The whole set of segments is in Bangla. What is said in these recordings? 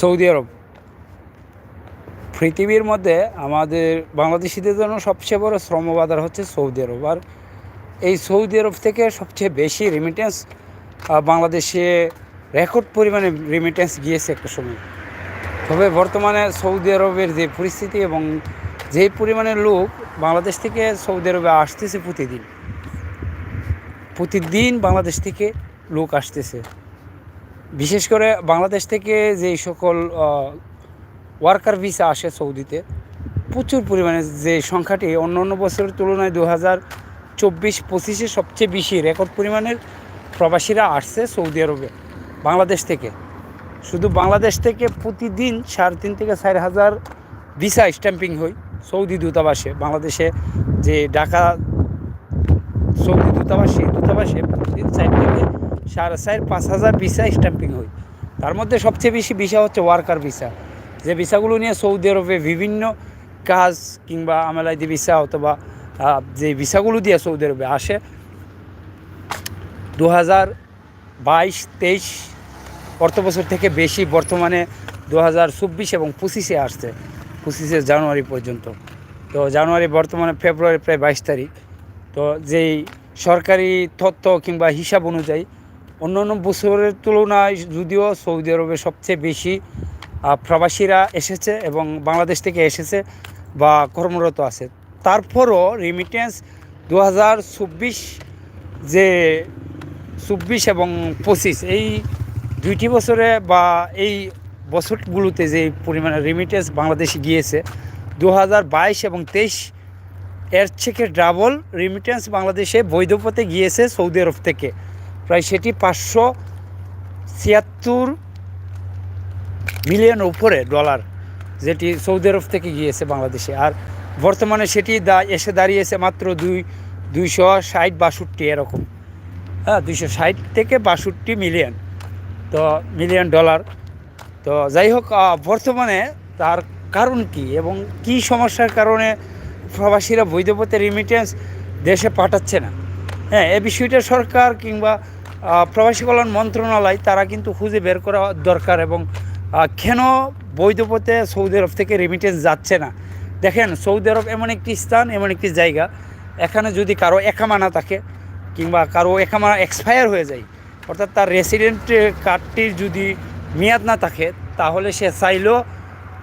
সৌদি আরব। পৃথিবীর মধ্যে আমাদের বাংলাদেশিদের জন্য সবচেয়ে বড় শ্রম বাজার হচ্ছে সৌদি আরব। আর এই সৌদি আরব থেকে সবচেয়ে বেশি রেমিটেন্স বাংলাদেশে রেকর্ড পরিমাণে রেমিটেন্স গিয়েছে একটা সময়। তবে বর্তমানে সৌদি আরবের যে পরিস্থিতি এবং যেই পরিমাণে লোক বাংলাদেশ থেকে সৌদি আরবে আসতেছে প্রতিদিন প্রতিদিন বাংলাদেশ থেকে লোক আসতেছে। বিশেষ করে বাংলাদেশ থেকে যেই সকল ওয়ার্কার ভিসা আসে সৌদিতে, প্রচুর পরিমাণে যে সংখ্যাটি অন্য অন্য বছরের তুলনায় দু হাজার চব্বিশ পঁচিশে সবচেয়ে বেশি রেকর্ড পরিমাণের প্রবাসীরা আসছে সৌদি আরবে, বাংলাদেশ থেকে। শুধু বাংলাদেশ থেকে প্রতিদিন সাড়ে তিন থেকে চার হাজার ভিসা স্ট্যাম্পিং হয় সৌদি দূতাবাসে। বাংলাদেশে যে ঢাকা সৌদি দূতাবাস, দূতাবাসে প্রতিদিন চার থেকে সাড়ে চার, পাঁচ হাজার ভিসা স্ট্যাম্পিং হয়। তার মধ্যে সবচেয়ে বেশি ভিসা হচ্ছে ওয়ার্কার ভিসা যে ভিসাগুলো নিয়ে সৌদি আরবে বিভিন্ন কাজ কিংবা আমালাইদি ভিসা অথবা যে ভিসাগুলো দিয়ে সৌদি আরবে আসে দু হাজার বাইশ, তেইশ অর্থবছর থেকে বেশি বর্তমানে দু হাজার চব্বিশ এবং পঁচিশে আসছে, পঁচিশে জানুয়ারি পর্যন্ত। তো জানুয়ারি, বর্তমানে ফেব্রুয়ারি প্রায় বাইশ তারিখ। তো যেই সরকারি তথ্য কিংবা হিসাব অনুযায়ী অন্য অন্য বছরের তুলনায় যদিও সৌদি আরবে সবচেয়ে বেশি প্রবাসীরা এসেছে এবং বাংলাদেশ থেকে এসেছে বা কর্মরত আছে। তারপরও রেমিটেন্স দু হাজার চব্বিশ যে চব্বিশ এবং পঁচিশ, এই দুইটি বছরে বা এই বছরগুলোতে যে পরিমাণে রেমিটেন্স বাংলাদেশে গিয়েছে দু হাজার বাইশ এবং তেইশ এর থেকে ডাবল রেমিটেন্স বাংলাদেশে বৈধ পথে গিয়েছে সৌদি আরব থেকে। প্রায় সেটি পাঁচশো ছিয়াত্তর মিলিয়ন উপরে ডলার, যেটি সৌদি আরব থেকে গিয়েছে বাংলাদেশে। আর বর্তমানে সেটি দা, এসে দাঁড়িয়েছে মাত্র দুই, দুইশো ষাট বাষট্টি এরকম। হ্যাঁ দুইশো ষাট থেকে বাষট্টি মিলিয়ন। তো মিলিয়ন ডলার। তো যাই হোক বর্তমানে তার কারণ কি এবং কি সমস্যার কারণে প্রবাসীরা বৈধ পথে রিমিটেন্স দেশে পাঠাচ্ছে না? হ্যাঁ এ বিষয়টা সরকার কিংবা প্রবাসী কল্যাণ মন্ত্রণালয় তারা কিন্তু খুঁজে বের করা দরকার এবং কেন বৈধ পথে সৌদি আরব থেকে রেমিটেন্স যাচ্ছে না? দেখেন, সৌদি আরব এমন একটি স্থান, এমন একটি জায়গা, এখানে যদি কারও একামানা থাকে কিংবা কারও একামা এক্সপায়ার হয়ে যায়, অর্থাৎ তার রেসিডেন্ট কার্ডটির যদি মেয়াদ না থাকে, তাহলে সে চাইলেও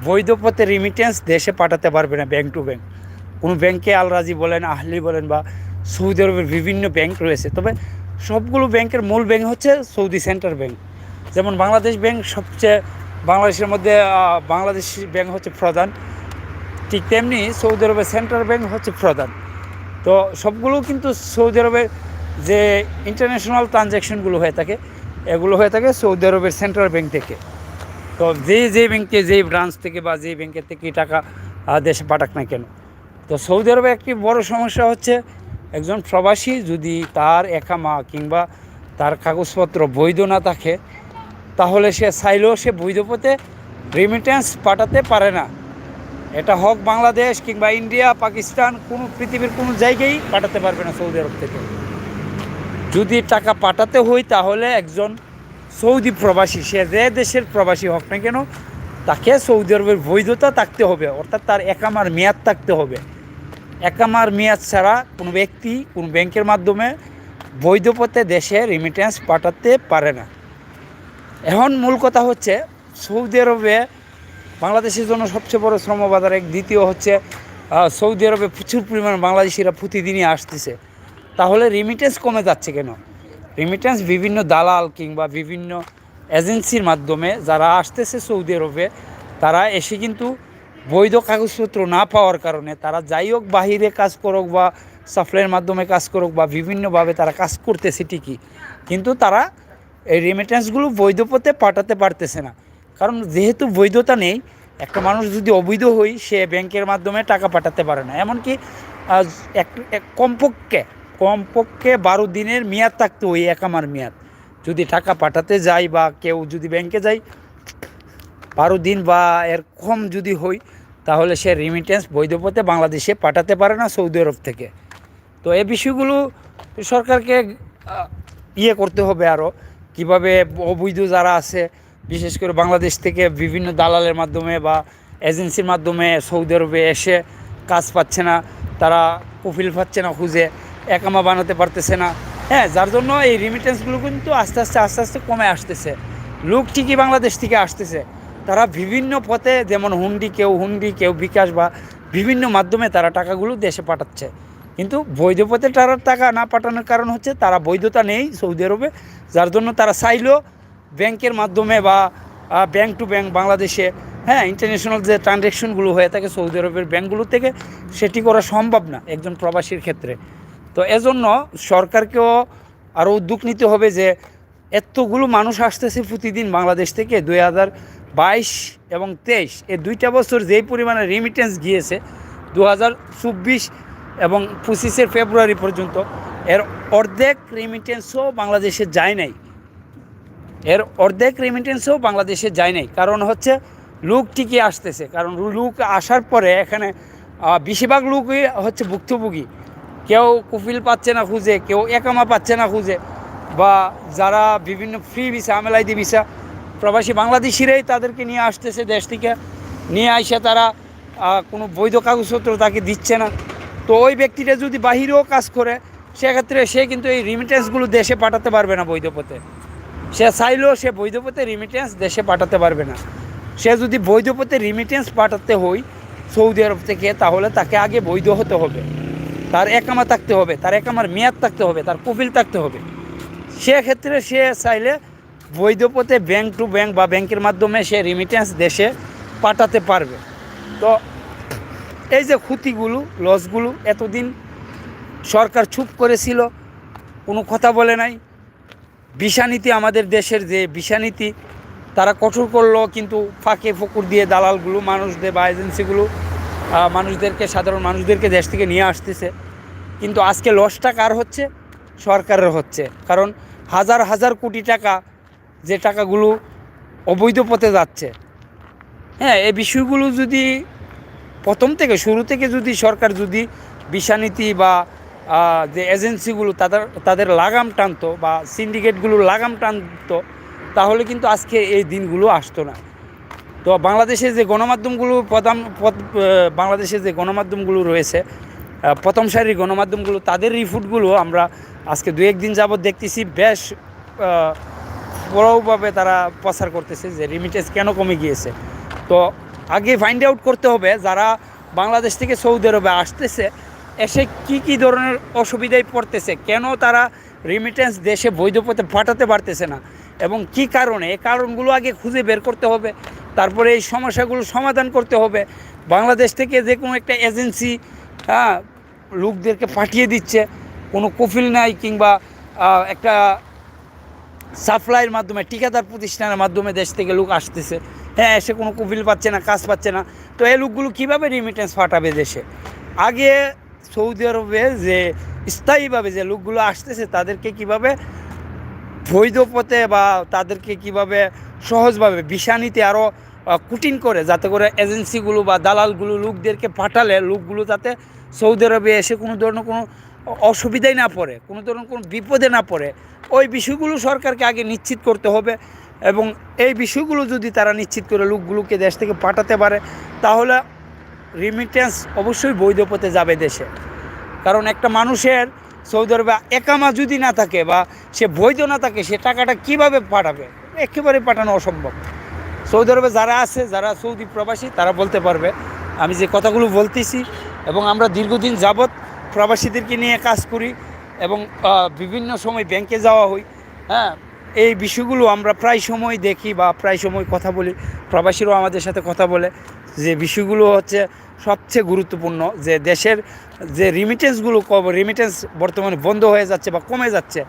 বৈধ পথে রিমিটেন্স দেশে পাঠাতে পারবে না ব্যাংক টু ব্যাংক কোনো ব্যাংকে আলরাজি বলেন, আহলি বলেন বা সৌদি আরবের বিভিন্ন ব্যাংক রয়েছে। তবে সবগুলো ব্যাংকের মূল ব্যাংক হচ্ছে সৌদি সেন্ট্রাল ব্যাংক। যেমন বাংলাদেশ ব্যাংক সবচেয়ে বাংলাদেশের মধ্যে বাংলাদেশ ব্যাংক হচ্ছে প্রধান। ঠিক তেমনি সৌদি আরবের সেন্ট্রাল ব্যাংক হচ্ছে প্রধান। তো সবগুলো কিন্তু সৌদি আরবের যে ইন্টারন্যাশনাল ট্রানজ্যাকশনগুলো হয়ে থাকে, এগুলো হয়ে থাকে সৌদি আরবের সেন্ট্রাল ব্যাংক থেকে। তো যে যে ব্যাংকে যেই ব্রাঞ্চ থেকে বা যেই ব্যাংকের থেকে টাকা দেশে পাঠাক না কেন। তো সৌদি আরবে একটি বড় সমস্যা হচ্ছে একজন প্রবাসী যদি তার একামা কিংবা তার কাগজপত্র বৈধ না থাকে, তাহলে সে চাইলেও সে বৈধ পথে রেমিটেন্স পাঠাতে পারে না। এটা হোক বাংলাদেশ কিংবা ইন্ডিয়া, পাকিস্তান, কোনো পৃথিবীর কোনো জায়গায় পাঠাতে পারবে না সৌদি আরব থেকে। যদি টাকা পাঠাতে হই তাহলে একজন সৌদি প্রবাসী, সে যে দেশের প্রবাসী হোক না কেন, তাকে সৌদি আরবের বৈধতা থাকতে হবে, অর্থাৎ তার একামার মেয়াদ থাকতে হবে। একামার মেয়াদ ছাড়া কোনো ব্যক্তি কোনো ব্যাংকের মাধ্যমে বৈধ পথে দেশে রেমিটেন্স পাঠাতে পারে না। এখন মূল কথা হচ্ছে, সৌদি আরবে বাংলাদেশের জন্য সবচেয়ে বড় শ্রম শ্রমবাজার এক, দ্বিতীয় হচ্ছে সৌদি আরবে প্রচুর পরিমাণ বাংলাদেশিরা প্রতিদিনই আসতেছে। তাহলে রিমিটেন্স কমে যাচ্ছে কেন? রিমিটেন্স বিভিন্ন দালাল কিংবা বিভিন্ন এজেন্সির মাধ্যমে যারা আসতেছে সৌদি আরবে, তারা এসে কিন্তু বৈধ কাগজপত্র না পাওয়ার কারণে তারা যাই হোক বাহিরে কাজ করুক বা সাপ্লাইয়ের মাধ্যমে কাজ করুক বা বিভিন্নভাবে তারা কাজ করতেছে ঠিকই, কিন্তু তারা এই রেমিটেন্সগুলো বৈধ পথে পাঠাতে পারতেছে না। কারণ যেহেতু বৈধতা নেই, একটা মানুষ যদি অবৈধ হই, সে ব্যাংকের মাধ্যমে টাকা পাঠাতে পারে না। এমনকি এক কমপক্ষে কমপক্ষে বারো দিনের মেয়াদ থাকতে ওই একামার মেয়াদ। যদি টাকা পাঠাতে যাই বা কেউ যদি ব্যাংকে যায় বারো দিন বা এর কম যদি হই তাহলে সে রিমিটেন্স বৈধ পথে বাংলাদেশে পাঠাতে পারে না সৌদি আরব থেকে। তো এই বিষয়গুলো সরকারকে ইয়ে করতে হবে আরও কীভাবে অবৈধ যারা আছে, বিশেষ করে বাংলাদেশ থেকে বিভিন্ন দালালের মাধ্যমে বা এজেন্সির মাধ্যমে সৌদি আরবে এসে কাজ পাচ্ছে না, তারা কফিল পাচ্ছে না খুঁজে, একামা বানাতে পারতেছে না। হ্যাঁ যার জন্য এই রিমিটেন্সগুলো কিন্তু আস্তে আস্তে আস্তে আস্তে কমে আসতেছে। লোক ঠিকই বাংলাদেশ থেকে আসতেছে। তারা বিভিন্ন পথে যেমন হুন্ডি, কেউ হুন্ডি, কেউ বিকাশ বা বিভিন্ন মাধ্যমে তারা টাকাগুলো দেশে পাঠাচ্ছে। কিন্তু বৈধ পথে তারা টাকা না পাঠানোর কারণ হচ্ছে তারা বৈধতা নেই সৌদি আরবে, যার জন্য তারা চাইলেও ব্যাংকের মাধ্যমে বা ব্যাংক টু ব্যাংক বাংলাদেশে হ্যাঁ ইন্টারন্যাশনাল যে ট্রানজ্যাকশনগুলো হয়ে থাকে সৌদি আরবের ব্যাংকগুলো থেকে সেটি করা সম্ভব না একজন প্রবাসীর ক্ষেত্রে। তো এজন্য সরকারকেও আরও উদ্যোগ নিতে হবে যে, এতগুলো মানুষ আসতেছে প্রতিদিন বাংলাদেশ থেকে দুই হাজার বাইশ এবং তেইশ। এই দুইটা বছর যেই পরিমাণে রিমিটেন্স গিয়েছে দু চব্বিশ এবং পঁচিশের ফেব্রুয়ারি পর্যন্ত, এর অর্ধেক রিমিটেন্সও বাংলাদেশে যায় নাই। এর অর্ধেক রেমিটেন্সও বাংলাদেশে যায় নাই। কারণ হচ্ছে লোক ঠিকই আসতেছে। কারণ লোক আসার পরে এখানে বেশিরভাগ লোকই হচ্ছে ভুক্তভোগী। কেউ কুফিল পাচ্ছে না খুঁজে, কেউ একামা পাচ্ছে না খুঁজে, বা যারা বিভিন্ন ফ্রি ভিসা আমেলাইদি ভিসা প্রবাসী বাংলাদেশিরাই তাদেরকে নিয়ে আসতেছে দেশ থেকে। নিয়ে আসে তারা কোনো বৈধ কাগজপত্র তাকে দিচ্ছে না। তো ওই ব্যক্তিটা যদি বাহিরেও কাজ করে, সেক্ষেত্রে সে কিন্তু এই রিমিটেন্সগুলো দেশে পাঠাতে পারবে না বৈধ পথে। সে চাইলেও সে বৈধ পথে রিমিটেন্স দেশে পাঠাতে পারবে না। সে যদি বৈধ পথে রিমিটেন্স পাঠাতে হয় সৌদি আরব থেকে, তাহলে তাকে আগে বৈধ হতে হবে। তার একামা থাকতে হবে, তার একামার মেয়াদ থাকতে হবে, তার কপিল থাকতে হবে। সেক্ষেত্রে সে চাইলে বৈধ পথে ব্যাংক টু ব্যাংক বা ব্যাংকের মাধ্যমে সে রিমিটেন্স দেশে পাঠাতে পারবে। তো এই যে ক্ষতিগুলো লসগুলো এতদিন সরকার চুপ করেছিল, কোনো কথা বলে নাই। বিষানীতি আমাদের দেশের যে বিষানীতি, তারা কঠোর করল, কিন্তু ফাঁকে ফকুর দিয়ে দালালগুলো, মানুষদের বা এজেন্সিগুলো মানুষদেরকে, সাধারণ মানুষদেরকে দেশ থেকে নিয়ে আসতেছে। কিন্তু আজকে লসটা কার হচ্ছে? সরকারের হচ্ছে। কারণ হাজার হাজার কোটি টাকা যে টাকাগুলো অবৈধ পথে যাচ্ছে। হ্যাঁ এই বিষয়গুলো যদি প্রথম থেকে, শুরু থেকে যদি সরকার যদি বিষানীতি বা যে এজেন্সিগুলো তাদের তাদের লাগাম টানতো বা সিন্ডিকেটগুলো লাগাম টানতো, তাহলে কিন্তু আজকে এই দিনগুলো আসতো না। তো বাংলাদেশে যে গণমাধ্যমগুলো প্রধান বাংলাদেশে যে গণমাধ্যমগুলো রয়েছে প্রথম সারির গণমাধ্যমগুলো, তাদের রিপোর্টগুলো আমরা আজকে দু একদিন যাবৎ দেখতেছি, বেশ বড়ভাবে তারা প্রচার করতেছে যে রিমিটেন্স কেন কমে গিয়েছে। তো আগে ফাইন্ড আউট করতে হবে যারা বাংলাদেশ থেকে সৌদি আরবে আসতেছে, এসে কি কি ধরনের অসুবিধায় পড়তেছে, কেন তারা রিমিটেন্স দেশে বৈধ পথে পাঠাতে পারতেছে না, এবং কি কারণে? এই কারণগুলো আগে খুঁজে বের করতে হবে, তারপরে এই সমস্যাগুলো সমাধান করতে হবে। বাংলাদেশ থেকে যে কোনো একটা এজেন্সি হ্যাঁ লোকদেরকে পাঠিয়ে দিচ্ছে, কোনো কফিল নাই কিংবা একটা সাপ্লাইয়ের মাধ্যমে, ঠিকাদার প্রতিষ্ঠানের মাধ্যমে দেশ থেকে লোক আসতেছে। হ্যাঁ এসে কোনো কপিল পাচ্ছে না, কাজ পাচ্ছে না। তো এই লোকগুলো কীভাবে রিমিটেন্স পাঠাবে দেশে? আগে সৌদি আরবে যে স্থায়ীভাবে যে লোকগুলো আসতেছে, তাদেরকে কীভাবে বৈধ পথে বা তাদেরকে কীভাবে সহজভাবে ভিসা নিতে আরও কুটিন করে, যাতে করে এজেন্সিগুলো বা দালালগুলো লোকদেরকে পাঠালে লোকগুলো যাতে সৌদি আরবে এসে কোনো ধরনের কোনো অসুবিধায় না পড়ে, কোনো ধরনের কোনো বিপদে না পড়ে। ওই বিষয়গুলো সরকারকে আগে নিশ্চিত করতে হবে এবং এই বিষয়গুলো যদি তারা নিশ্চিত করে লোকগুলোকে দেশ থেকে পাঠাতে পারে, তাহলে রিমিটেন্স অবশ্যই বৈধ পথে যাবে দেশে। কারণ একটা মানুষের সৌদি আরবে একামা যদি না থাকে বা সে বৈধ না থাকে, সে টাকাটা কীভাবে পাঠাবে? একেবারে পাঠানো অসম্ভব। সৌদি আরবে যারা আছে, যারা সৌদি প্রবাসী, তারা বলতে পারবে, আমি যে কথাগুলো বলতেছি এবং আমরা দীর্ঘদিন যাবৎ প্রবাসীদেরকে নিয়ে কাজ করি এবং বিভিন্ন সময় ব্যাংকে যাওয়া হই হ্যাঁ? এই বিষয়গুলো আমরা প্রায় সময় দেখি বা প্রায় সময় কথা বলি। প্রবাসীরাও আমাদের সাথে কথা বলে যে বিষয়গুলো হচ্ছে সবচেয়ে গুরুত্বপূর্ণ, যে দেশের যে রিমিটেন্সগুলো রিমিটেন্স বর্তমানে বন্ধ হয়ে যাচ্ছে বা কমে যাচ্ছে,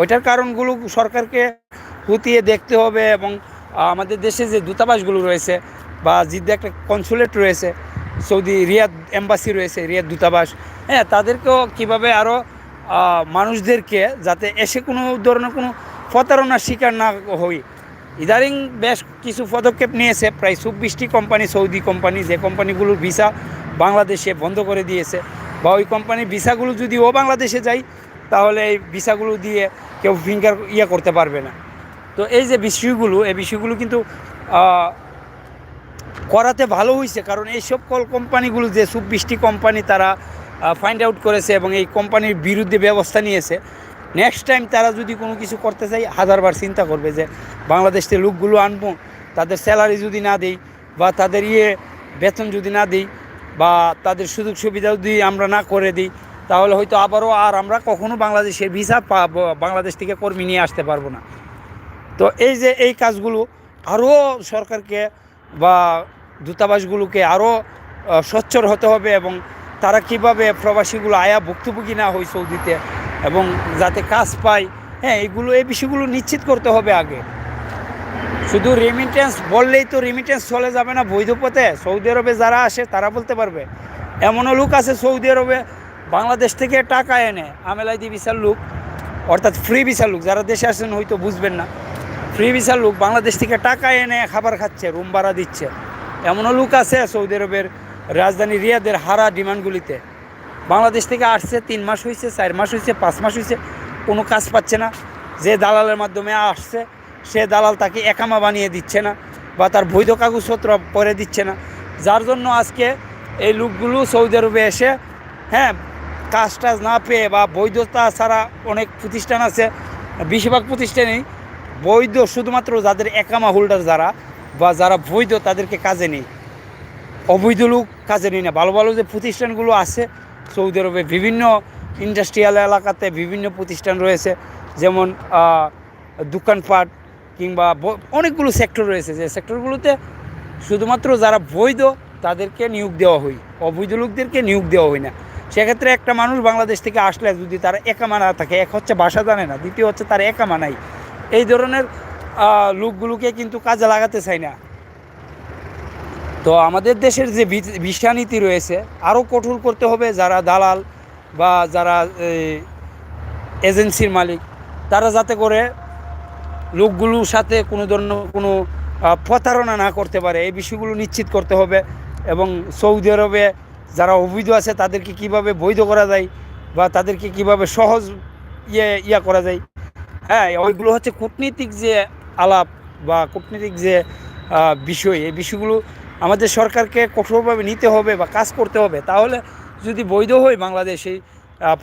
ওইটার কারণগুলো সরকারকে খতিয়ে দেখতে হবে এবং আমাদের দেশে যে দূতাবাসগুলো রয়েছে বা জিদ্দে একটা কনসুলেট রয়েছে, সৌদি রিয়াদ এম্বাসি রয়েছে, রিয়াদ দূতাবাস হ্যাঁ? তাদেরকেও কীভাবে আরও মানুষদেরকে যাতে এসে কোনো ধরনের কোনো প্রতারণার শিকার না হই। ইদারিং বেশ কিছু পদক্ষেপ নিয়েছে, প্রায় চব্বিশটি কোম্পানি সৌদি কোম্পানি যে কোম্পানিগুলোর ভিসা বাংলাদেশে বন্ধ করে দিয়েছে। বা ওই কোম্পানির ভিসাগুলো যদি ও বাংলাদেশে যায়, তাহলে এই ভিসাগুলো দিয়ে কেউ ফিঙ্গার ইয়ে করতে পারবে না। তো এই যে বিষয়গুলো, এই বিষয়গুলো কিন্তু করাতে ভালো হয়েছে কারণ এই সব কল কোম্পানিগুলো যে চব্বিশটি কোম্পানি তারা ফাইন্ড আউট করেছে এবং এই কোম্পানির বিরুদ্ধে ব্যবস্থা নিয়েছে। নেক্সট টাইম তারা যদি কোনো কিছু করতে চায়, হাজারবার চিন্তা করবে যে বাংলাদেশ থেকে লোকগুলো আনব, তাদের স্যালারি যদি না দিই বা তাদের ইয়ে বেতন যদি না দিই বা তাদের সুযোগ সুবিধা যদি আমরা না করে দিই, তাহলে হয়তো আবারও আর আমরা কখনো বাংলাদেশের ভিসা বাংলাদেশ থেকে কর্মী নিয়ে আসতে পারব না। তো এই যে এই কাজগুলো আরও সরকারকে বা দূতাবাসগুলোকে আরও সচ্ছর হতে হবে এবং তারা কীভাবে প্রবাসীগুলো আয়া ভুক্তভোগী না হয় সৌদিতে এবং যাতে কাজ পায় হ্যাঁ এগুলো, এই বিষয়গুলো নিশ্চিত করতে হবে আগে। শুধু রেমিটেন্স বললেই তো রেমিটেন্স চলে যাবে না বৈধ পথে। সৌদি আরবে যারা আসে, তারা বলতে পারবে। এমনও লোক আছে সৌদি আরবে, বাংলাদেশ থেকে টাকা এনে, আমেলাইদি বিশাল লোক, অর্থাৎ ফ্রি বিশাল লোক, যারা দেশে আসেন হয়তো বুঝবেন না। ফ্রি বিশাল লোক, বাংলাদেশ থেকে টাকা এনে খাবার খাচ্ছে, রুম ভাড়া দিচ্ছে। এমনও লোক আছে সৌদি আরবের রাজধানী রিয়াদের হারা ডিমান্ডগুলিতে। বাংলাদেশ থেকে আসছে, তিন মাস হয়েছে চার মাস হয়েছে পাঁচ মাস হয়েছে কোনো কাজ পাচ্ছে না। যে দালালের মাধ্যমে আসছে, সে দালাল তাকে একামা বানিয়ে দিচ্ছে না বা তার বৈধ কাগজপত্র পরে দিচ্ছে না। যার জন্য আজকে এই লোকগুলো সৌদি আরবে এসে হ্যাঁ কাজ টাজ না পেয়ে বা বৈধতা ছাড়া অনেক প্রতিষ্ঠান আছে, বেশিরভাগ প্রতিষ্ঠানেই বৈধ, শুধুমাত্র যাদের একামা হোল্ডার যারা বা যারা বৈধ তাদেরকে কাজে নেই। অবৈধ লোক কাজে নেই না। ভালো ভালো যে প্রতিষ্ঠানগুলো আছে, সৌদি আরবে বিভিন্ন ইন্ডাস্ট্রিয়াল এলাকাতে বিভিন্ন প্রতিষ্ঠান রয়েছে, যেমন দোকানপাট কিংবা অনেকগুলো সেক্টর রয়েছে। যে সেক্টরগুলোতে শুধুমাত্র যারা বৈধ, তাদেরকে নিয়োগ দেওয়া হয়। অবৈধ লোকদেরকে নিয়োগ দেওয়া হয় না। সেক্ষেত্রে একটা মানুষ বাংলাদেশ থেকে আসলে যদি তার একা মানা থাকে, এক হচ্ছে ভাষা জানে না, দ্বিতীয় হচ্ছে তার একা নাই এই ধরনের লোকগুলোকে কিন্তু কাজে লাগাতে চায় না। তো আমাদের দেশের যে ভি- ভিসা নীতি রয়েছে, আরও কঠোর করতে হবে যারা দালাল বা যারা এজেন্সির মালিক, তারা যাতে করে লোকগুলোর সাথে কোনো ধরনের কোনো প্রতারণা না করতে পারে। এই বিষয়গুলো নিশ্চিত করতে হবে এবং সৌদি আরবে যারা অবৈধ আছে, তাদেরকে কীভাবে বৈধ করা যায় বা তাদেরকে কীভাবে সহজ ইয়ে ইয়া করা যায়। হ্যাঁ ওইগুলো হচ্ছে কূটনীতিক যে আলাপ বা কূটনীতিক যে বিষয়, এই বিষয়গুলো আমাদের সরকারকে কঠোরভাবে নিতে হবে বা কাজ করতে হবে, তাহলে যদি বৈধ হয় বাংলাদেশি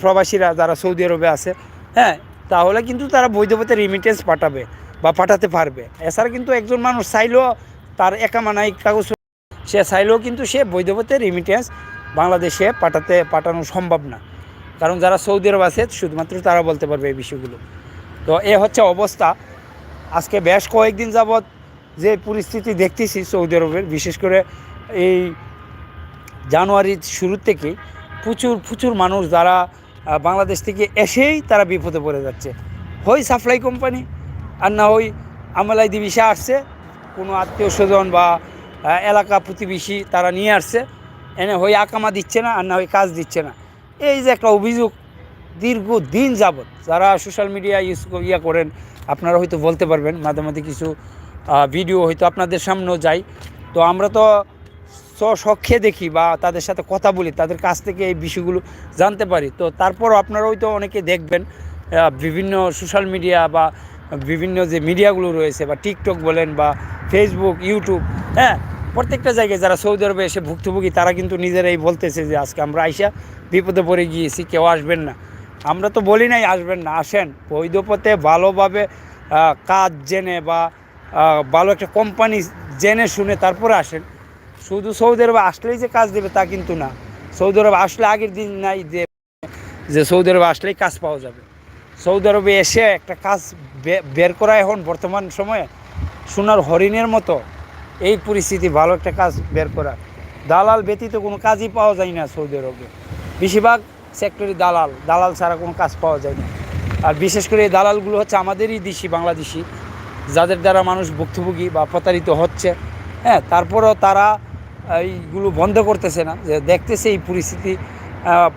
প্রবাসীরা যারা সৌদি আরবে আছে হ্যাঁ তাহলে কিন্তু তারা বৈধ পথে রিমিটেন্স পাঠাবে বা পাঠাতে পারবে। এছাড়া কিন্তু একজন মানুষ চাইলেও তার একা একামানাই কাগজ, সে চাইলেও কিন্তু সে বৈধ পথে রিমিটেন্স বাংলাদেশে পাঠাতে, পাঠানো সম্ভব না। কারণ যারা সৌদি আরব আছে, শুধুমাত্র তারা বলতে পারবে এই বিষয়গুলো। তো এ হচ্ছে অবস্থা। আজকে বেশ কয়েকদিন যাবৎ যে পরিস্থিতি দেখতেছি সৌদি আরবের, বিশেষ করে এই জানুয়ারির শুরুর থেকেই প্রচুর প্রচুর মানুষ যারা বাংলাদেশ থেকে এসেই তারা বিপদে পড়ে যাচ্ছে। হয় সাপ্লাই কোম্পানি, আর না হয় আমলাই দিবিসা আসছে, কোনো আত্মীয় স্বজন বা এলাকা প্রতিবেশী তারা নিয়ে আসছে, এনে হয় আকামা দিচ্ছে না, আর না হয় কাজ দিচ্ছে না। এই যে একটা অভিযোগ দীর্ঘ দিন যাবৎ, যারা সোশ্যাল মিডিয়া ইউজ ইয়া করেন, আপনারা হয়তো বলতে পারবেন, মাঝে মাঝে কিছু ভিডিও হয়তো আপনাদের সামনেও যায়। তো আমরা তো স্বচক্ষে দেখি বা তাদের সাথে কথা বলি, তাদের কাছ থেকে এই বিষয়গুলো জানতে পারি। তো তারপরও আপনারা হয়তো অনেকে দেখবেন বিভিন্ন সোশ্যাল মিডিয়া বা বিভিন্ন যে মিডিয়াগুলো রয়েছে বা টিকটক বলেন বা ফেসবুক ইউটিউব হ্যাঁ প্রত্যেকটা জায়গায় যারা সৌদি আরবে এসে ভুক্তভোগী, তারা কিন্তু নিজেরাই বলতেছে যে আজকে আমরা আইসা বিপদে পড়ে গিয়েছি, কেউ আসবেন না। আমরা তো বলি নাই আসবেন না, আসেন। বৈধ পথে ভালোভাবে কাজ জেনে বা ভালো একটা কোম্পানি জেনে শুনে তারপরে আসেন। শুধু সৌদি আরবে আসলেই যে কাজ দেবে তা কিন্তু না। সৌদি আরবে আসলে আগের দিন নাই যে যে সৌদি আরবে আসলেই কাজ পাওয়া যাবে। সৌদি আরবে এসে একটা কাজ বের করা এখন বর্তমান সময়ে সোনার হরিণের মতো। এই পরিস্থিতি ভালো একটা কাজ বের করা। দালাল ব্যতীত কোনো কাজই পাওয়া যায় না সৌদি আরবে। বেশিরভাগ সেক্টরে দালাল। দালাল ছাড়া কোনো কাজ পাওয়া যায় না। আর বিশেষ করে এই দালালগুলো হচ্ছে আমাদেরই দেশি, বাংলাদেশি। যাদের দ্বারা মানুষ ভুক্তভোগী বা প্রতারিত হচ্ছে হ্যাঁ তারপরেও তারা এইগুলো বন্ধ করতেছে না, যে দেখতেছে এই পরিস্থিতি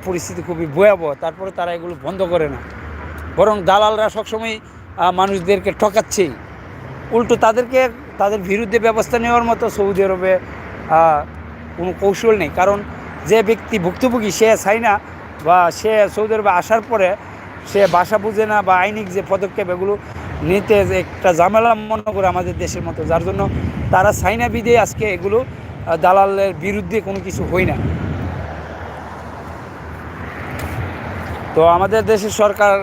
পরিস্থিতি খুবই ভয়াবহ, তারপরে তারা এগুলো বন্ধ করে না। বরং দালালরা সবসময় মানুষদেরকে ঠকাচ্ছেই। উল্টো তাদেরকে, তাদের বিরুদ্ধে ব্যবস্থা নেওয়ার মতো সৌদি আরবে কোনো কৌশল নেই। কারণ যে ব্যক্তি ভুক্তভোগী, সে চাই না বা সে সৌদি আরবে আসার পরে সে ভাষা বুঝে না বা আইনিক যে পদক্ষেপ এগুলো নিতে একটা ঝামেলা মনে করে আমাদের দেশের মতো, যার জন্য তারা সাইনা বিদে আজকে এগুলো দালালের বিরুদ্ধে কোনো কিছু হয় না। তো আমাদের দেশের সরকার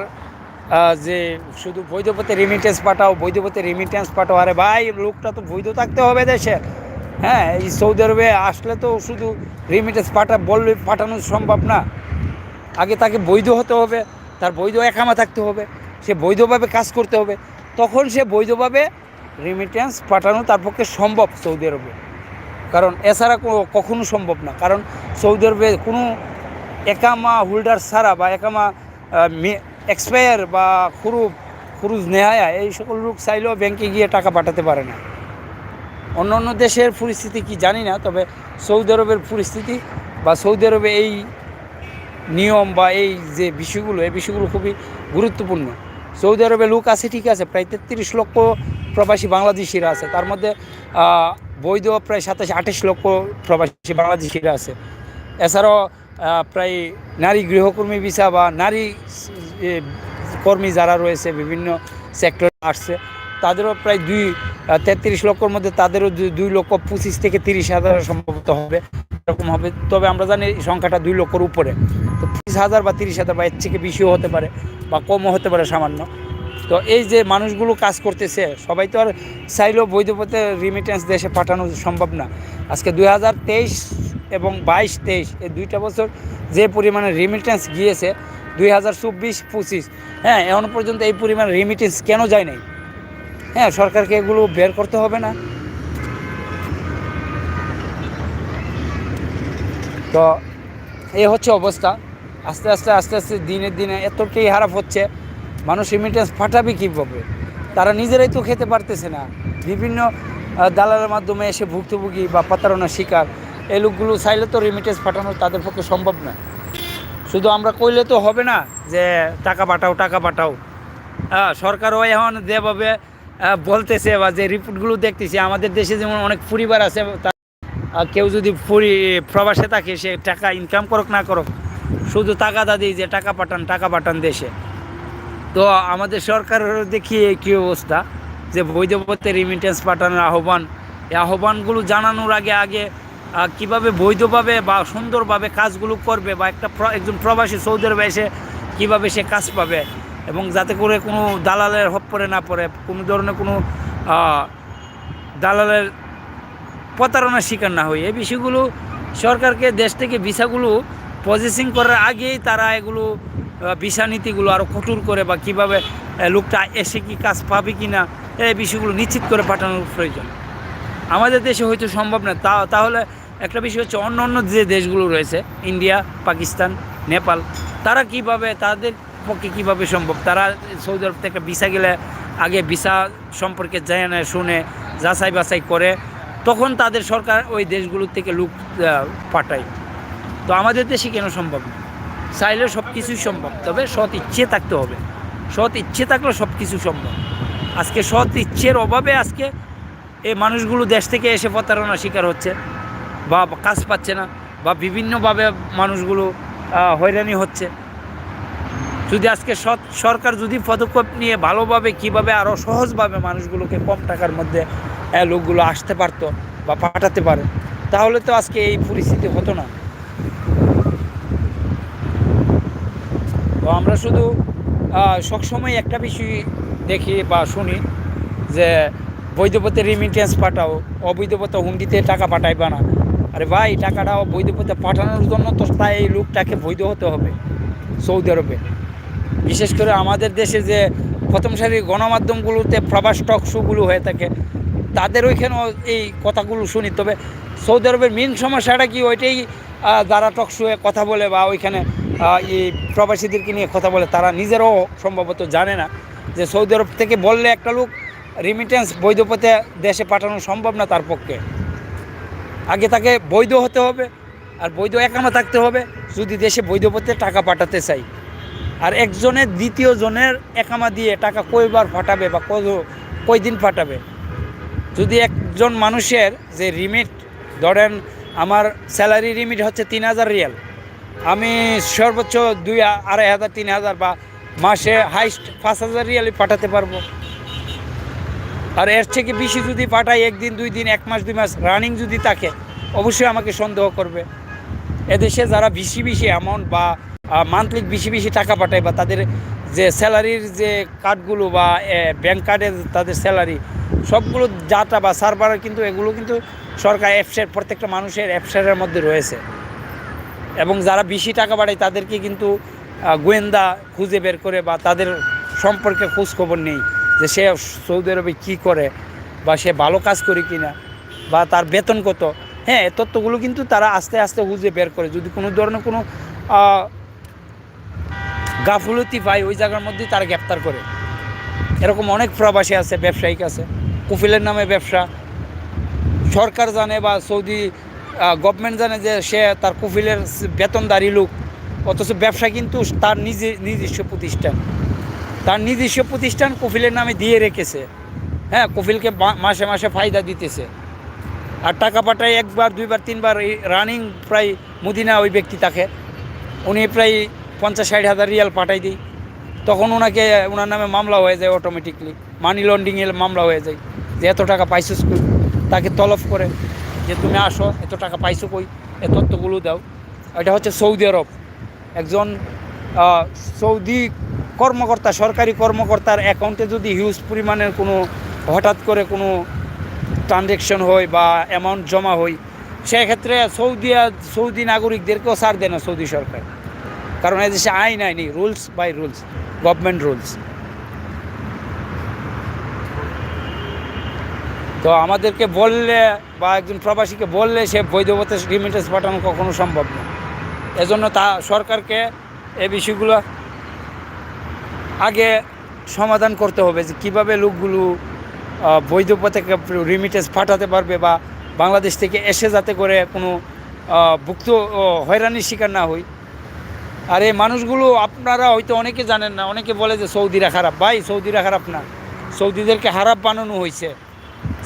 যে শুধু বৈধপথে রেমিটেন্স পাঠাও বৈধ পথে রেমিটেন্স পাঠাও, আরে ভাই, লোকটা তো বৈধ থাকতে হবে দেশে। হ্যাঁ এই সৌদি আরবে আসলে তো শুধু রেমিটেন্স পাঠা, বললে পাঠানো সম্ভব না। আগে তাকে বৈধ হতে হবে, তার বৈধ একামা থাকতে হবে। সে বৈধভাবে কাজ করতে হবে, তখন সে বৈধভাবে রেমিটেন্স পাঠানো তার পক্ষে সম্ভব সৌদি আরবে। কারণ এছাড়া কখনো সম্ভব না। কারণ সৌদি আরবে কোনো একামা হোল্ডার ছাড়া বা একামা এক্সপায়ার বা খুরুপ, খুরুজ নেহায়া এই সকল লোক চাইলেও ব্যাংকে গিয়ে টাকা পাঠাতে পারে না। অন্য অন্য দেশের পরিস্থিতি কি জানি না, তবে সৌদি আরবের পরিস্থিতি বা সৌদি আরবে এই নিয়ম বা এই যে বিষয়গুলো, এই বিষয়গুলো খুবই গুরুত্বপূর্ণ। সৌদি আরবে লোক আছে, ঠিক আছে, প্রায় তেত্রিশ লক্ষ প্রবাসী বাংলাদেশিরা আছে। তার মধ্যে বৈধ প্রায় সাতাশ, আঠাশ লক্ষ প্রবাসী বাংলাদেশিরা আছে। এছাড়াও প্রায় নারী গৃহকর্মী ভিসা বা নারী কর্মী যারা রয়েছে, বিভিন্ন সেক্টরে আসছে। তাদেরও প্রায় দুই তেত্রিশ লক্ষর মধ্যে তাদেরও দুই- লক্ষ পঁচিশ থেকে তিরিশ হাজার সম্ভবত হবে, এরকম হবে। তবে আমরা জানি সংখ্যাটা দুই লক্ষর উপরে। তো তিরিশ হাজার বা তিরিশ হাজার বা এর থেকে বেশিও হতে পারে বা কমও হতে পারে সামান্য। তো এই যে মানুষগুলো কাজ করতেছে, সবাই তো আর চাইলেও বৈধ পথে রিমিটেন্স দেশে পাঠানো সম্ভব না। আজকে দুই হাজার তেইশ এবং বাইশ তেইশ, এই দুইটা বছর যে পরিমাণে রিমিটেন্স গিয়েছে, দুই হাজার চব্বিশ পঁচিশ হ্যাঁ এখন পর্যন্ত এই পরিমাণ রিমিটেন্স কেন যায় নাই? হ্যাঁ সরকারকে এগুলো বের করতে হবে না। তো এই হচ্ছে অবস্থা। আস্তে আস্তে আস্তে আস্তে দিনের দিনে এতটাই খারাপ হচ্ছে মানুষ রিমিটেন্স পাঠাবে কীভাবে? তারা নিজেরাই তো খেতে পারতেছে না। বিভিন্ন দালালের মাধ্যমে এসে ভুক্তভোগী বা প্রতারণার শিকার এই লোকগুলো চাইলে তো রিমিটেন্স পাঠানো তাদের পক্ষে সম্ভব না। শুধু আমরা কইলে তো হবে না যে টাকা পাঠাও টাকা পাঠাও। হ্যাঁ সরকারও এখন আহ, বলতেছে বা যে রিপোর্টগুলো দেখতেছি, আমাদের দেশে যেমন অনেক পরিবার আছে কেউ যদি ফুরি, প্রবাসে থাকে, সে টাকা ইনকাম করুক না করুক, শুধু টাকা দাদি যে টাকা পাঠান টাকা পাঠান দেশে। তো আমাদের সরকারেরও দেখি কী অবস্থা, যে বৈধ পথে রিমিটেন্স পাঠানোর আহ্বান। এই আহ্বানগুলো জানানোর আগে আগে কীভাবে বৈধভাবে বা সুন্দরভাবে কাজগুলো করবে বা একটা একজন প্রবাসী সৌদি আরবে এসে কীভাবে সে কাজ পাবে? এবং যাতে করে কোনো দালালের হপ্পরে না পড়ে, কোনো ধরনের কোনো দালালের প্রতারণার শিকার না হয় এই বিষয়গুলো সরকারকে, দেশ থেকে ভিসাগুলো প্রসেসিং করার আগেই তারা এগুলো ভিসা নীতিগুলো আরও কঠোর করে বা কীভাবে লোকটা এসে কি কাজ পাবে কি না এই বিষয়গুলো নিশ্চিত করে পাঠানোর প্রয়োজন। আমাদের দেশে হয়তো সম্ভব না। তা, তাহলে একটা বিষয় হচ্ছে অন্য অন্য যে দেশগুলো রয়েছে, ইন্ডিয়া, পাকিস্তান, নেপাল, তারা কীভাবে তাদের পক্ষে কীভাবে সম্ভব? তারা সৌদি আরব থেকে ভিসা গেলে আগে ভিসা সম্পর্কে জানে শুনে, যাচাই বাছাই করে তখন তাদের সরকার ওই দেশগুলোর থেকে লোক পাঠায়। তো আমাদের দেশে কেন সম্ভব না? চাইলে সব কিছুই সম্ভব, তবে সৎ ইচ্ছে থাকতে হবে। সৎ ইচ্ছে থাকলে সব কিছু সম্ভব। আজকে সৎ ইচ্ছের অভাবে আজকে এই মানুষগুলো দেশ থেকে এসে প্রতারণার শিকার হচ্ছে বা কাজ পাচ্ছে না বা বিভিন্নভাবে মানুষগুলো হয়রানি হচ্ছে। যদি আজকে সরকার যদি পদক্ষেপ নিয়ে ভালোভাবে, কীভাবে আরও সহজভাবে মানুষগুলোকে কম টাকার মধ্যে লোকগুলো আসতে পারতো বা পাঠাতে পারে, তাহলে তো আজকে এই পরিস্থিতি হতো না। তো আমরা শুধু সবসময় একটা বিষয় দেখি বা শুনি যে, বৈধপথে রিমিটেন্স পাঠাও, অবৈধপথে হুন্ডিতে টাকা পাঠাইবা না। আরে ভাই, টাকাটা বৈধপথে পাঠানোর জন্য তো তাই এই লোকটাকে বৈধ হতে হবে সৌদি আরবে। বিশেষ করে আমাদের দেশে যে প্রথম সারির গণমাধ্যমগুলোতে প্রবাস টক শোগুলো হয়ে থাকে, তাদের ওইখানেও এই কথাগুলো শুনি। তবে সৌদি আরবের মেন সমস্যাটা কি? ওইটাই যারা টক শোয়ে কথা বলে বা ওইখানে এই প্রবাসীদেরকে নিয়ে কথা বলে, তারা নিজেরাও সম্ভবত জানে না যে সৌদি আরব থেকে বললে একটা লোক রিমিটেন্স বৈধ পথে দেশে পাঠানো সম্ভব না তার পক্ষে। আগে তাকে বৈধ হতে হবে, আর বৈধ একামা থাকতে হবে, যদি দেশে বৈধ পথে টাকা পাঠাতে চাই। আর একজনের দ্বিতীয় জনের একামা দিয়ে টাকা কয়বার পাঠাবে বা কত কয়দিন পাঠাবে যদি একজন মানুষের যে রিমিট, ধরেন আমার স্যালারি রিমিট হচ্ছে তিন হাজার রিয়াল, আমি সর্বোচ্চ দুই আড়াই হাজার, তিন হাজার বা মাসে হাইস্ট পাঁচ হাজার রিয়ালই পাঠাতে পারব। আর এর থেকে বেশি যদি পাঠায় একদিন, দুই দিন, এক মাস, দুই মাস রানিং যদি থাকে, অবশ্যই আমাকে সন্দেহ করবে। এদেশে যারা বেশি বেশি অ্যামাউন্ট বা মান্থলি বেশি বেশি টাকা পাঠায় বা তাদের যে স্যালারির যে কার্ডগুলো বা ব্যাংক কার্ডের তাদের স্যালারি, সবগুলো যাটা বা সার্ভার কিন্তু এগুলো কিন্তু সরকার অ্যাপসের প্রত্যেকটা মানুষের অ্যাপসের মধ্যে রয়েছে। এবং যারা বেশি টাকা পাঠায় তাদেরকে কিন্তু গোয়েন্দা খুঁজে বের করে বা তাদের সম্পর্কে খোঁজ খবর নেই যে সে সৌদি আরবে কী করে বা সে ভালো কাজ করে কি না বা তার বেতন কত। হ্যাঁ তথ্যগুলো কিন্তু তারা আস্তে আস্তে খুঁজে বের করে। যদি কোনো ধরনের কোনো গাফুলতি পায় ওই জায়গার মধ্যেই তারা গ্রেপ্তার করে। এরকম অনেক প্রবাসী আছে, ব্যবসায়িক আছে। কুফিলের নামে ব্যবসা। সরকার জানে বা সৌদি গভর্নমেন্ট জানে যে সে তার কুফিলের বেতনদারি লোক। অথচ ব্যবসা কিন্তু তার নিজে, নিজস্ব প্রতিষ্ঠান। তার নিজস্ব প্রতিষ্ঠান কফিলের নামে দিয়ে রেখেছে। হ্যাঁ কফিলকে মাসে মাসে ফায়দা দিতেছে। আর টাকা পাঠায় একবার, দুইবার, তিনবার রানিং প্রায় মুদিনা ওই ব্যক্তি তাকে। উনি প্রায় পঞ্চাশ ষাট হাজার রিয়াল পাঠাই দিই। তখন ওনাকে, ওনার নামে মামলা হয়ে যায় অটোমেটিকলি মানি লন্ডিংয়ের মামলা হয়ে যায় যে এত টাকা পাইছো কই? তাকে তলব করে যে তুমি আসো, এত টাকা পাইছো কই? এ তথ্যগুলো দাও। এটা হচ্ছে সৌদি আরব। একজন সৌদি কর্মকর্তা, সরকারি কর্মকর্তার অ্যাকাউন্টে যদি হিউজ পরিমাণের কোনো, হঠাৎ করে কোনো ট্রানজ্যাকশন হয় বা অ্যামাউন্ট জমা হয়, সেক্ষেত্রে সৌদি সৌদি নাগরিকদেরকেও ছাড় দেয় না সৌদি সরকার। কারণ এদেশে আইন আইনি, rules by rules, government rules. তো আমাদেরকে বললে বা একজন প্রবাসীকে বললে সে বৈধ পথে রিমিটেন্স পাঠানো কখনো সম্ভব না। এজন্য তা সরকারকে এ বিষয়গুলো আগে সমাধান করতে হবে যে কীভাবে লোকগুলো বৈধ পথে রিমিটেন্স পাঠাতে পারবে বা বাংলাদেশ থেকে এসে যাতে করে কোনো ভুক্ত হয়রানির শিকার না হই। আর এই মানুষগুলো, আপনারা হয়তো অনেকে জানেন না, অনেকে বলে যে সৌদিরা খারাপ। ভাই, সৌদিরা খারাপ না। সৌদিদেরকে খারাপ বানানো হয়েছে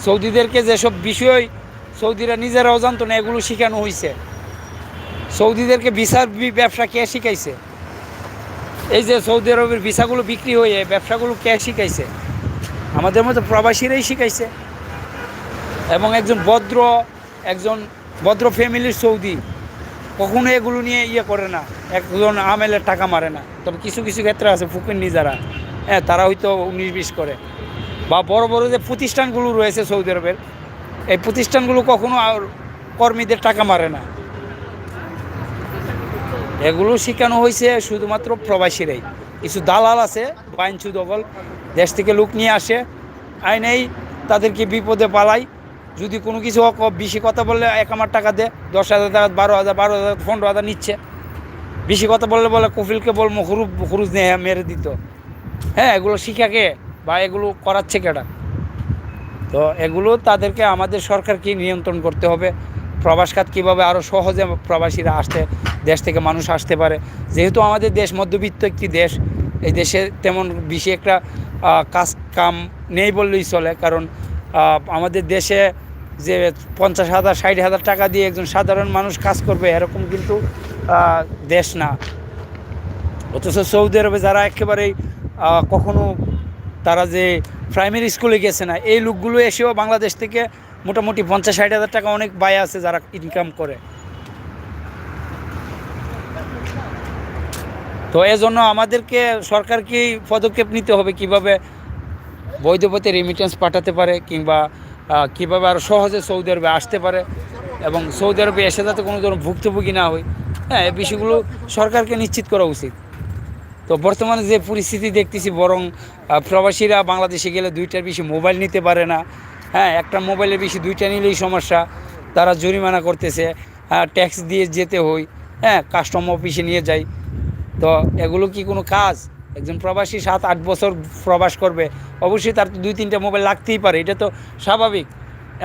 সৌদিদেরকে যেসব বিষয় সৌদিরা নিজেরাও জানতো না, এগুলো শেখানো হয়েছে সৌদিদেরকে ভিসার ব্যবসা কে শিখাইছে? এই যে সৌদি আরবের ভিসাগুলো বিক্রি হয়ে ব্যবসাগুলো কে শিখাইছে? আমাদের মতো প্রবাসীরাই শিখাইছে। এবং একজন ভদ্র একজন ভদ্র ফ্যামিলির সৌদি কখনো এগুলো নিয়ে ইয়ে করে না। একজন আমেলের টাকা মারে না। তবে কিছু কিছু ক্ষেত্রে আছে ফুকিন্নি যারা হ্যাঁ তারা হয়তো উনিশ, বিশ করে। বা বড় বড় যে প্রতিষ্ঠানগুলো রয়েছে সৌদি আরবের, এই প্রতিষ্ঠানগুলো কখনো আর কর্মীদের টাকা মারে না। এগুলো শেখানো হয়েছে শুধুমাত্র প্রবাসীরাই। কিছু দালাল আছে বাইনচু দখল দেশ থেকে লোক নিয়ে আসে, আইনেই তাদেরকে বিপদে পালায়। যদি কোনো কিছু বেশি কথা বললে এক আমার টাকা দে, দশ হাজার টাকা, বারো হাজার বারো হাজার, পনেরো হাজার নিচ্ছে। বেশি কথা বললে বলে কফিলকে বল মখরুজ খরুজ নিয়ে, মেরে দিত। হ্যাঁ এগুলো শিখাকে বা এগুলো করাচ্ছে কেটা তো এগুলো তাদেরকে আমাদের সরকারকে নিয়ন্ত্রণ করতে হবে। প্রবাসখাত কীভাবে আরও সহজে প্রবাসীরা আসতে, দেশ থেকে মানুষ আসতে পারে। যেহেতু আমাদের দেশ মধ্যবিত্ত একটি দেশ, এই দেশে তেমন বেশি একটা কাজ কাম নেই বললেই চলে। কারণ আমাদের দেশে যে পঞ্চাশ হাজার, ষাট হাজার টাকা দিয়ে একজন সাধারণ মানুষ কাজ করবে, এরকম কিন্তু দেশ না। অথচ সৌদি আরবে যারা একেবারেই কখনো তারা যে প্রাইমারি স্কুলে গেছে না, এই লোকগুলো এসেও বাংলাদেশ থেকে মোটামুটি পঞ্চাশ, ষাট হাজার টাকা অনেক বাই আছে যারা ইনকাম করে। তো এজন্য আমাদেরকে সরকারকেই পদক্ষেপ নিতে হবে কীভাবে বৈধ পথে রেমিটেন্স পাঠাতে পারে কিংবা কীভাবে আরও সহজে সৌদি আরবে আসতে পারে এবং সৌদি আরবে এসে যাতে কোনো ধরনের ভুক্তভোগী না হয় হ্যাঁ এই বিষয়গুলো সরকারকে নিশ্চিত করা উচিত। তো বর্তমানে যে পরিস্থিতি দেখতেছি, বরং প্রবাসীরা বাংলাদেশে গেলে দুইটার বেশি মোবাইল নিতে পারে না। হ্যাঁ একটা মোবাইলের বেশি দুইটা নিলেই সমস্যা। তারা জরিমানা করতেছে হ্যাঁ ট্যাক্স দিয়ে যেতে হয় হ্যাঁ কাস্টম অফিসে নিয়ে যায়। তো এগুলো কি কোনো কাজ? একজন প্রবাসী সাত, আট বছর প্রবাস করবে, অবশ্যই তার দুই, তিনটা মোবাইল লাগতেই পারে, এটা তো স্বাভাবিক।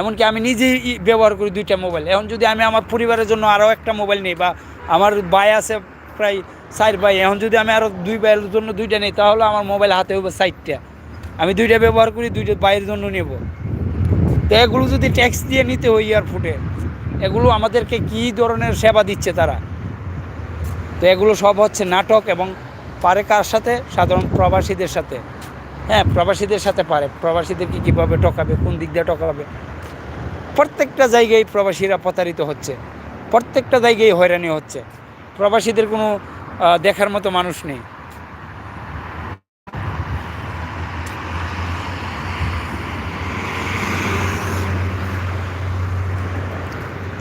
এমনকি আমি নিজেই ব্যবহার করি দুইটা মোবাইল। এখন যদি আমি আমার পরিবারের জন্য আরও একটা মোবাইল নিই বা আমার ভাই আছে প্রায় চার ভাই, এখন যদি আমি আরও দুই ভাইয়ের জন্য দুইটা নিই, তাহলে আমার মোবাইল হাতে হবে সাইডটা আমি দুইটা ব্যবহার করি, দুইটা ভাইয়ের জন্য নেব। তো এগুলো যদি ট্যাক্স দিয়ে নিতে হয় এয়ারপোর্টে, এগুলো আমাদেরকে কী ধরনের সেবা দিচ্ছে তারা? তো এগুলো সব হচ্ছে নাটক এবং পারে কার সাথে? সাধারণ প্রবাসীদের সাথে। হ্যাঁ প্রবাসীদের সাথে পারে। প্রবাসীদেরকে কীভাবে টকাবে কোন দিক দিয়ে টকাবে প্রত্যেকটা জায়গায় প্রবাসীরা প্রতারিত হচ্ছে। প্রত্যেকটা জায়গায় হয়রানি হচ্ছে। প্রবাসীদের কোনো দেখার মতো মানুষ নেই।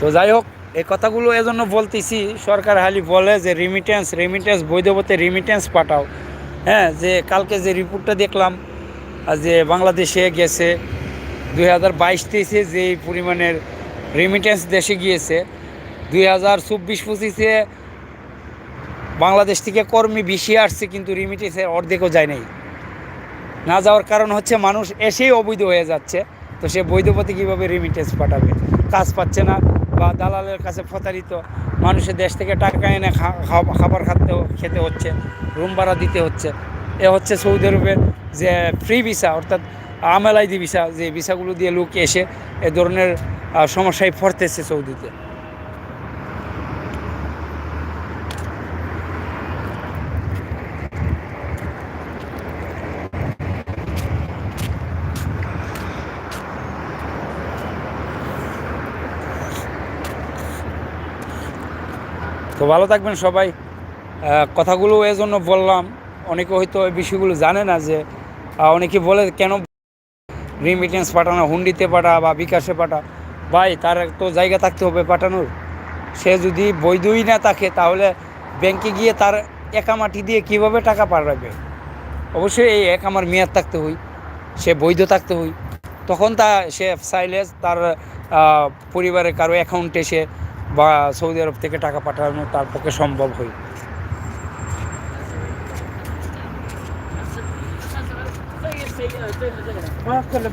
তো যাই হোক এই কথাগুলো এজন্য বলতেছি, সরকার হালি বলে যে রিমিটেন্স রিমিটেন্স বৈধপথে রিমিটেন্স পাঠাও। হ্যাঁ যে কালকে যে রিপোর্টটা দেখলাম যে বাংলাদেশে গেছে, দুই হাজার বাইশ তেইশে যে পরিমাণের রিমিটেন্স দেশে গিয়েছে, দুই হাজার চব্বিশ পঁচিশে বাংলাদেশ থেকে কর্মী বেশি আসছে, কিন্তু রিমিটেন্সের অর্ধেকও যায় নাই। না যাওয়ার কারণ হচ্ছে মানুষ এসেই অবৈধ হয়ে যাচ্ছে, তো সে বৈধ পথে কীভাবে রিমিটেন্স পাঠাবে? কাজ পাচ্ছে না। বা দালালের কাছে প্রতারিত, মানুষের দেশ থেকে টাকা এনে খাবার খাতে খেতে হচ্ছে, রুম ভাড়া দিতে হচ্ছে। এ হচ্ছে সৌদি আরবের যে ফ্রি ভিসা অর্থাৎ আমেলাইদি ভিসা যে ভিসাগুলো দিয়ে লোক এসে এ ধরনের সমস্যায় পড়তেছে সৌদিতে। তো ভালো থাকবেন সবাই। কথাগুলো এই জন্য বললাম, অনেকে হয়তো এই বিষয়গুলো জানে না যে অনেকে বলে কেন রিমিটেন্স পাঠানো, হুন্ডিতে পাঠা বা বিকাশে পাঠা। ভাই, তার তো জায়গা থাকতে হবে পাঠানোর। সে যদি বৈধই না থাকে, তাহলে ব্যাংকে গিয়ে তার একামাটি দিয়ে কীভাবে টাকা পাঠাবে? অবশ্যই এই এক আমার মেয়াদ থাকতে হই, সে বৈধ থাকতে হই। তখন তা সে চাইলে তার পরিবারের কারও অ্যাকাউন্টে সে বা সৌদি আরব থেকে টাকা পাঠানো তার পক্ষে সম্ভব হয় মাফ করলে